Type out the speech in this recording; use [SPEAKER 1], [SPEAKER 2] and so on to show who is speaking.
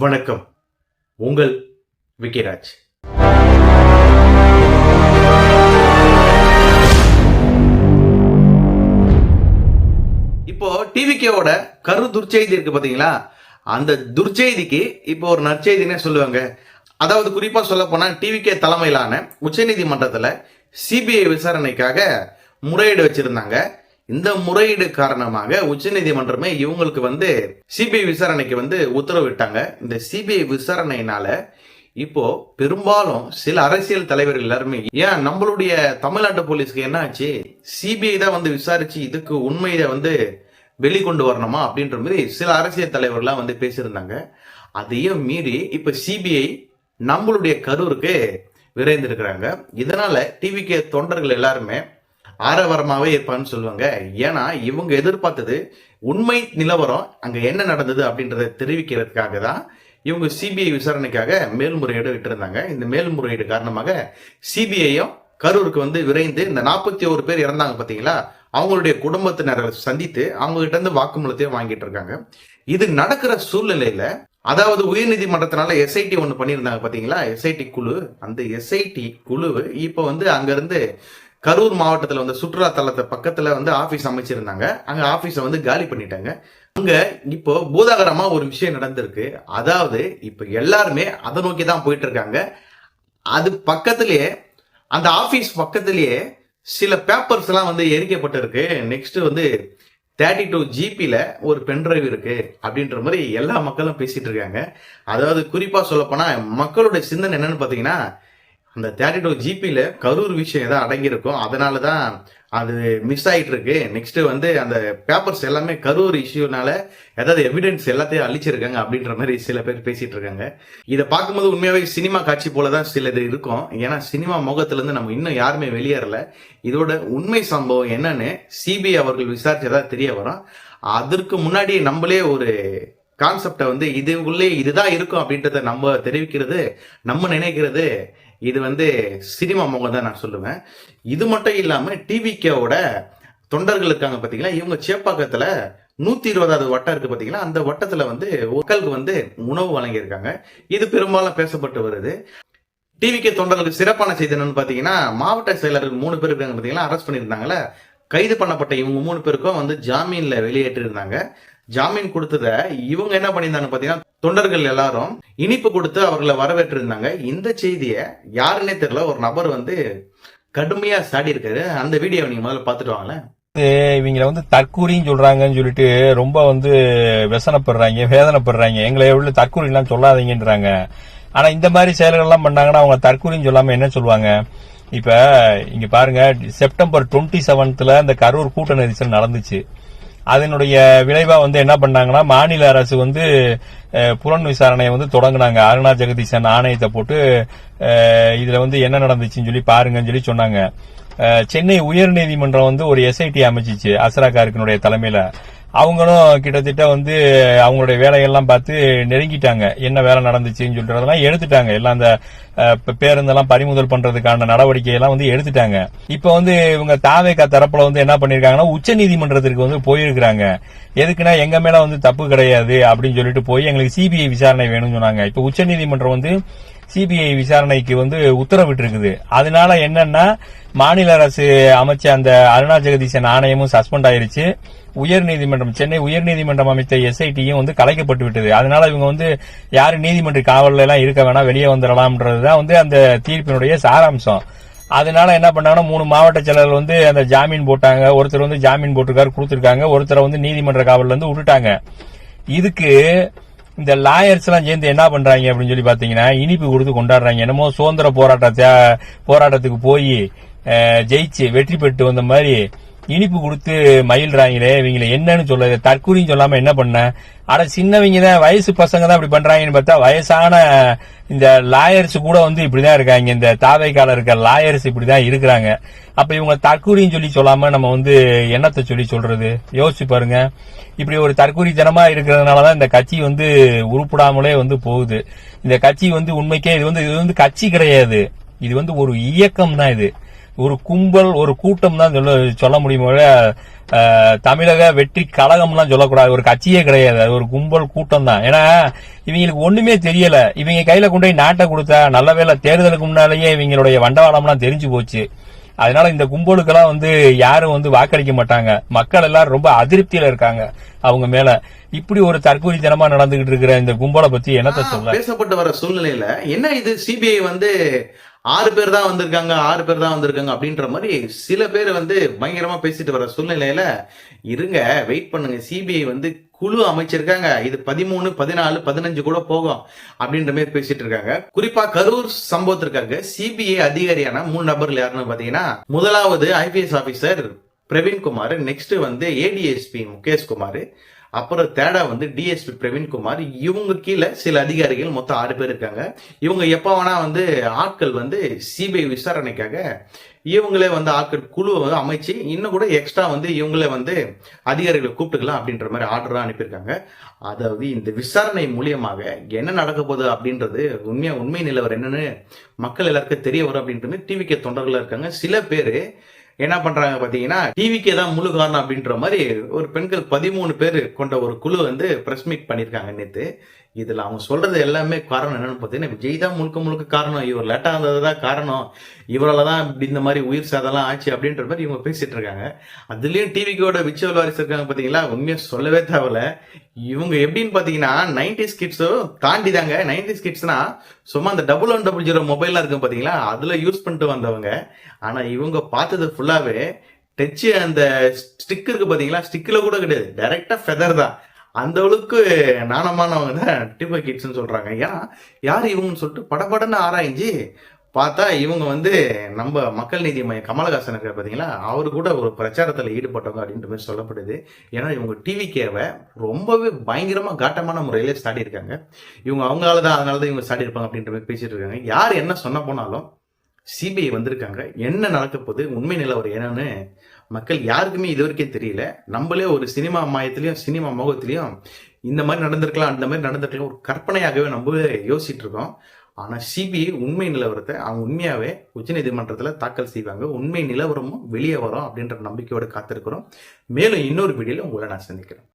[SPEAKER 1] வணக்கம். உங்கள் விக்கிராஜ். இப்போ டிவிகேவோட கரு துர்ச்செய்தி இருக்கு பாத்தீங்களா? அந்த துர்ச்செய்திக்கு இப்போ ஒரு நற்செய்தினே சொல்லுவாங்க. அதாவது குறிப்பா சொல்ல போனா டிவிகே தலைமையிலான உச்சநீதிமன்றத்தில் சிபிஐ விசாரணைக்காக முறையீடு வச்சிருந்தாங்க. இந்த முறையீடு காரணமாக உச்சநீதிமன்றமே இவங்களுக்கு வந்து சிபிஐ விசாரணைக்கு வந்து உத்தரவிட்டாங்க. இந்த சிபிஐ விசாரணையினால இப்போ பெரும்பாலும் சில அரசியல் தலைவர்கள் எல்லாருமே ஏன் நம்மளுடைய தமிழ்நாட்டு போலீஸ்க்கு என்ன ஆச்சு? சிபிஐ தான் வந்து விசாரிச்சு இதுக்கு உண்மையை வந்து வெளிக்கொண்டு வரணுமா அப்படின்ற மாதிரி சில அரசியல் தலைவர்கள்லாம் வந்து பேசியிருந்தாங்க. அதையும் மீறி இப்ப சிபிஐ நம்மளுடைய கரூருக்கு விரைந்திருக்கிறாங்க. இதனால டிவிகே தொண்டர்கள் எல்லாருமே ஆரவரமாகவே இருப்பான்னு சொல்லுவாங்க. ஏன்னா இவங்க எதிர்பார்த்தது உண்மை நிலவரம் அங்கே என்ன நடந்தது அப்படின்றத தெரிவிக்கிறதுக்காக தான் இவங்க சிபிஐ விசாரணைக்காக மேல்முறையீடு விட்டிருந்தாங்க. இந்த மேல்முறையீடு காரணமாக சிபிஐயும் கரூருக்கு வந்து விரைந்து இந்த நாற்பத்தி ஒரு பேர் இறந்தாங்க பார்த்தீங்களா அவங்களுடைய குடும்பத்தினரை சந்தித்து அவங்ககிட்ட இருந்து வாக்குமூலத்தையும் வாங்கிட்டு இருக்காங்க. இது நடக்கிற சூழ்நிலையில அதாவது உயர்நீதிமன்றத்தினால எஸ்ஐடி ஒன்று பண்ணியிருந்தாங்க பார்த்தீங்களா எஸ்ஐடி குழு. அந்த எஸ்ஐடி குழு இப்போ வந்து அங்கேருந்து கரூர் மாவட்டத்தில் வந்து சுற்றுலா தலத்தை பக்கத்தில் வந்து ஆஃபீஸ் அமைச்சிருந்தாங்க. அங்கே ஆஃபீஸை வந்து காலி பண்ணிட்டாங்க. அங்கே இப்போ பூதாகரமாக ஒரு விஷயம் நடந்திருக்கு. அதாவது இப்போ எல்லாருமே அதை நோக்கி தான் போயிட்டு இருக்காங்க அது பக்கத்திலேயே அந்த ஆஃபீஸ் பக்கத்திலேயே சில பேப்பர்ஸ் எல்லாம் வந்து எரிக்கப்பட்டிருக்கு. நெக்ஸ்ட் வந்து தேர்ட்டி டூ ஜிபியில் ஒரு பென்ட்ரைவ் இருக்கு அப்படின்ற மாதிரி எல்லா மக்களும் பேசிட்டு இருக்காங்க அதாவது குறிப்பாக சொல்லப்போனால் மக்களுடைய சிந்தனை என்னன்னு பார்த்தீங்கன்னா அந்த தேர்ட்டி டூ ஜிபியில் கரூர் விஷயம் ஏதாவது அடங்கியிருக்கும். அதனால தான் அது மிஸ் ஆகிட்டு இருக்கு நெக்ஸ்ட் வந்து அந்த பேப்பர்ஸ் எல்லாமே கரூர் இஷ்யூனால ஏதாவது எவிடன்ஸ் எல்லாத்தையும் அழிச்சிருக்காங்க அப்படின்ற மாதிரி சில பேர் பேசிட்டு இருக்காங்க. இதை பார்க்கும்போது உண்மையாவே சினிமா காட்சி போல தான் சில இது இருக்கும். ஏன்னா சினிமா முகத்திலேருந்து நம்ம இன்னும் யாருமே வெளியேறல. இதோட உண்மை சம்பவம் என்னன்னு சிபிஐ அவர்கள் விசாரிச்சதா தெரிய வரும். அதற்கு முன்னாடி நம்மளே ஒரு கான்செப்டை வந்து இதுக்குள்ளே இதுதான் இருக்கும் அப்படின்றத நம்ம தெரிவிக்கிறது நம்ம நினைக்கிறது இது வந்து சினிமா முகம் தான் நான் சொல்லுவேன். இது மட்டும் இல்லாமல் டிவிகேவோட தொண்டர்கள் இருக்காங்க பார்த்தீங்களா இவங்க சேப்பாக்கத்தில் நூத்தி இருபதாவது வட்டம் இருக்கு பாத்தீங்களா? அந்த வட்டத்துல வந்து மக்களுக்கு வந்து உணவு வழங்கியிருக்காங்க. இது பெரும்பாலும் பேசப்பட்டு வருது. டிவிகே தொண்டர்களுக்கு சிறப்பான செய்தி என்னன்னு பாத்தீங்கன்னா மாவட்ட செயலர்கள் மூணு பேர் இருக்காங்க பாத்தீங்களா? அரெஸ்ட் பண்ணியிருந்தாங்களே கைது பண்ணப்பட்ட இவங்க மூணு பேருக்கும் வந்து ஜாமீன்ல வெளியேற்றிருந்தாங்க. ஜாமீன் கொடுத்தத இவங்க என்ன பண்ணியிருந்தாங்க பாத்தீங்கன்னா தொண்டர்கள் எல்லாரும் இனிப்பு கொடுத்து அவர்களை வரவேற்றிருந்தாங்க. இந்த செய்தியை யாருன்னே தெரியல. ஒரு நபர் வந்து கடுமையா சாடி இருக்காரு அந்த வீடியோ நீங்க முதல்ல பாத்துட்டு வாங்களேன்.
[SPEAKER 2] இவங்களை வந்து தற்கூரின்னு சொல்றாங்கன்னு சொல்லிட்டு ரொம்ப வந்து व्यசனப்படுறாங்க வேதனைப்படுறாங்க. எங்களை எவ்வளவு தற்கூரிலாம் சொல்லாதீங்கன்றாங்க. ஆனா இந்த மாதிரி செயல்கள் எல்லாம் பண்ணாங்கன்னா அவங்க தற்கூரின்னு சொல்லாம என்ன சொல்லுவாங்க? இப்ப இங்க பாருங்க செப்டம்பர் டுவெண்ட்டி செவன்த்ல இந்த கரூர் கூட்ட நெரிசல் நடந்துச்சு. அதனுடைய விளைவா வந்து என்ன பண்ணாங்கன்னா மாநில அரசு வந்து புலன் விசாரணையை வந்து தொடங்கினாங்க. அருணா ஜெகதீசன் ஆணையத்தை போட்டு இதுல வந்து என்ன நடந்துச்சுன்னு சொல்லி பாருங்கன்னு சொல்லி சொன்னாங்க. சென்னை உயர்நீதிமன்றம் வந்து ஒரு எஸ்ஐடி அமைச்சிச்சு அசரா கார்க்கினுடைய தலைமையில. அவங்களும் கிட்டத்தட்ட வந்து அவங்களுடைய வேலையெல்லாம் பார்த்து நெருங்கிட்டாங்க. என்ன வேலை நடந்துச்சுன்னு சொல்றதெல்லாம் எடுத்துட்டாங்க. எல்லாம் அந்த பேருந்தெல்லாம் பறிமுதல் பண்றதுக்கான நடவடிக்கை எல்லாம் வந்து எடுத்துட்டாங்க. இப்ப வந்து இவங்க தாவேக்கா தரப்புல வந்து என்ன பண்ணிருக்காங்கன்னா உச்ச நீதிமன்றத்திற்கு வந்து போயிருக்கிறாங்க. எதுக்குன்னா எங்க மேல வந்து தப்பு கிடையாது அப்படின்னு சொல்லிட்டு போய் எங்களுக்கு சிபிஐ விசாரணை வேணும்னு சொன்னாங்க. இப்ப உச்ச நீதிமன்றம் வந்து சிபிஐ விசாரணைக்கு வந்து உத்தரவிட்டு இருக்குது அதனால என்னன்னா மாநில அரசு அமைச்ச அந்த அருணா ஜெகதீசன் ஆணையமும் சஸ்பெண்ட் ஆயிருச்சு. உயர்நீதிமன்றம் சென்னை உயர்நீதிமன்றம் அமைத்த எஸ்ஐடியும் வந்து கலைக்கப்பட்டு விட்டது. அதனால இவங்க வந்து யாரு நீதிமன்ற காவல்ல எல்லாம் இருக்க வேணாம் வெளியே வந்துடலாம்ன்றதுதான் வந்து அந்த தீர்ப்பினுடைய சாராம்சம். அதனால என்ன பண்ணாங்கன்னா மூணு மாவட்ட செயலர்கள் வந்து அந்த ஜாமீன் போட்டாங்க. ஒருத்தர் வந்து ஜாமீன் போட்டிருக்காரு கொடுத்துருக்காங்க. ஒருத்தரை வந்து நீதிமன்ற காவல்ல இருந்து விட்டுட்டாங்க. இதுக்கு இந்த லாயர்ஸ் எல்லாம் சேர்ந்து என்ன பண்றாங்க அப்படின்னு சொல்லி பாத்தீங்கன்னா இனிப்பு கொடுத்து கொண்டாடுறாங்க. என்னமோ சுதந்திர போராட்டத்தை போராட்டத்துக்கு போய் ஜெயிச்சு வெற்றி பெற்று வந்த மாதிரி இனிப்பு கொடுத்து மயில்றாங்களே இவங்களை என்னன்னு சொல்ல தற்கூரின்னு சொல்லாம என்ன பண்ண? ஆனா சின்னவங்க தான் வயசு பசங்க தான் இப்படி பண்றாங்கன்னு பார்த்தா வயசான இந்த லாயர்ஸ் கூட வந்து இப்படிதான் இருக்காங்க. இந்த தாவைக்கால இருக்க லாயர்ஸ் இப்படிதான் இருக்கிறாங்க. அப்ப இவங்க தற்கூரின்னு சொல்லி சொல்லாம நம்ம வந்து என்னத்தை சொல்லி சொல்றது? யோசிச்சு பாருங்க. இப்படி ஒரு தற்கூரித்தனமா இருக்கிறதுனாலதான் இந்த கட்சி வந்து உருப்படாமலே வந்து போகுது. இந்த கட்சி வந்து உண்மைக்கே இது வந்து இது வந்து கட்சி கிடையாது. இது வந்து ஒரு இயக்கம் தான் இது. ஒரு கும்பல் ஒரு கூட்டம் தான் சொல்ல சொல்ல முடியுமோ தமிழக வெற்றி கழகம்லாம் சொல்லக்கூடாது. ஒரு கட்சியே கிடையாது. அது ஒரு கும்பல் கூட்டம் தான் ஏன்னா இவங்களுக்கு ஒண்ணுமே தெரியல. இவங்க கையில கொண்டு போய் நாட்டை கொடுத்தா நல்ல வேளை தேர்தலுக்கு முன்னாலேயே இவங்களுடைய வண்டவாளம்லாம் தெரிஞ்சு போச்சு. அதனால இந்த கும்பலுக்கெல்லாம் வந்து யாரும் வந்து வாக்களிக்க மாட்டாங்க. மக்கள் எல்லாரும் ரொம்ப அதிருப்தியில இருக்காங்க அவங்க மேல. இப்படி ஒரு தற்கொலைத்தனமா நடந்துகிட்டு இருக்கிற இந்த கும்பலை பத்தி என்னத்த சொல்ல?
[SPEAKER 1] பேசப்பட்டு வர சூழ்நிலையில என்ன இது? சிபிஐ வந்து ஆறு பேர் தான் வந்திருக்காங்க ஆறு பேர் தான் வந்திருக்காங்க அப்படின்ற மாதிரி சில பேர் வந்து பயங்கரமா பேசிட்டு வர சூழ்நிலையில இருங்க வெயிட் பண்ணுங்க. சிபிஐ வந்து குழு அமைச்சிருக்காங்க. இது பதிமூணு பதினாலு பதினஞ்சு கூட போகும் அப்படின்ற மாதிரி பேசிட்டு இருக்காங்க. குறிப்பா கரூர் சம்பவத்திற்காக சிபிஐ அதிகாரியான மூணு நபர்கள் யாருன்னு பாத்தீங்கன்னா முதலாவது ஐபிஎஸ் ஆபீசர் பிரவீன்குமார் நெக்ஸ்ட் வந்து ஏடிஎஸ்பி முகேஷ் குமார் அப்புறம் தேடா வந்து டிஎஸ்பி பிரவீன்குமார் இவங்க கீழே சில அதிகாரிகள் மொத்தம் ஆறு பேர் இருக்காங்க. இவங்க எப்போ வேணா வந்து ஆட்கள் வந்து சிபிஐ விசாரணைக்காக இவங்களே வந்து ஆட்கள் குழுவை வந்து அமைச்சு இன்னும் கூட எக்ஸ்ட்ரா வந்து இவங்களே வந்து அதிகாரிகளை கூப்பிட்டுக்கலாம் அப்படின்ற மாதிரி ஆர்டராக அனுப்பியிருக்காங்க. அதாவது இந்த விசாரணை மூலியமாக என்ன நடக்க போகுது அப்படின்றது உண்மையா உண்மை நிலவர் என்னன்னு மக்கள் எல்லாருக்கும் தெரிய வரும் அப்படின்றது டிவிகே தொண்டர்களாக இருக்காங்க. சில பேர் என்ன பண்றாங்க பாத்தீங்கன்னா டிவிக்கே தான் முழு காரணம் அப்படின்ற மாதிரி ஒரு பெண்கள் பதிமூணு பேர் கொண்ட ஒரு குழு வந்து பிரஸ் மீட் பண்ணியிருக்காங்க நேற்று இதில் அவங்க சொல்கிறது எல்லாமே காரணம் என்னென்னு பார்த்தீங்கன்னா விஜய் தான் முழுக்க முழுக்க காரணம். இவர் லேட்டாக இருந்தது தான் காரணம். இவரால் தான் இப்படி இந்த மாதிரி உயிர் சாதெல்லாம் ஆச்சு அப்படின்ற மாதிரி இவங்க பேசிகிட்டு இருக்காங்க. அதுலேயும் டிவிக்கோட விச்சுவல் வாரிசு இருக்காங்க பார்த்தீங்களா? உண்மையாக சொல்லவே தேவையில்ல. இவங்க எப்படின்னு பார்த்தீங்கன்னா நைன்டிஸ் கிட்ஸும் தாண்டி தாங்க நைன்டிஸ் கிட்ஸ்னா சும்மா அந்த டபுள் ஒன் டபுள் ஜீரோ மொபைல்லாம் இருக்கும் பார்த்தீங்களா? அதில் யூஸ் பண்ணிட்டு வந்தவங்க. ஆனால் இவங்க பார்த்தது ஃபுல்லாகவே டச்சு அந்த ஸ்டிக் இருக்கு பார்த்தீங்களா? ஸ்டிக்கில் கூட கிடையாது. டைரெக்டாக ஃபெதர் தான். அந்த அளவுக்கு நாணமானவங்க தான் டிபோ கிட்ஸ்ன்னு சொல்றாங்க. ஏன்னா யார் இவங்கன்னு சொல்லிட்டு படபடன்னு ஆராய்ஞ்சு பார்த்தா இவங்க வந்து நம்ம மக்கள் நீதி மையம் கமலஹாசன் இருக்கிற பார்த்தீங்களா அவரு கூட ஒரு பிரச்சாரத்தில் ஈடுபட்டவங்க அப்படின்ற மாதிரி சொல்லப்படுது. ஏன்னா இவங்க டிவி கேவை ரொம்பவே பயங்கரமாக காட்டமான முறையில் ஸ்டாடி இருக்காங்க இவங்க அவங்களால தான் அதனால தான் இவங்க ஸ்டாடி இருப்பாங்க அப்படின்ற மாதிரி பேசிட்டு இருக்காங்க. யார் என்ன சொன்ன போனாலும் சிபிஐ வந்திருக்காங்க. என்ன நடக்க போகுது? உண்மை நிலவரம் என்னன்னு மக்கள் யாருக்குமே இது வரைக்கும் தெரியல. நம்மளே ஒரு சினிமா மாயத்திலையும் சினிமா முகத்திலையும் இந்த மாதிரி நடந்திருக்கலாம் அந்த மாதிரி நடந்திருக்கலாம் ஒரு கற்பனையாகவே நம்ம யோசிச்சுட்டு இருக்கோம். ஆனால் சிபிஐ உண்மை நிலவரத்தை அவங்க உண்மையாகவே உச்சநீதிமன்றத்தில் தாக்கல் செய்வாங்க. உண்மை நிலவரமும் வெளியே வரும் அப்படின்ற நம்பிக்கையோடு காத்திருக்கிறோம். மேலும் இன்னொரு வீடியோவில் உங்களை நான் சந்திக்கிறேன்.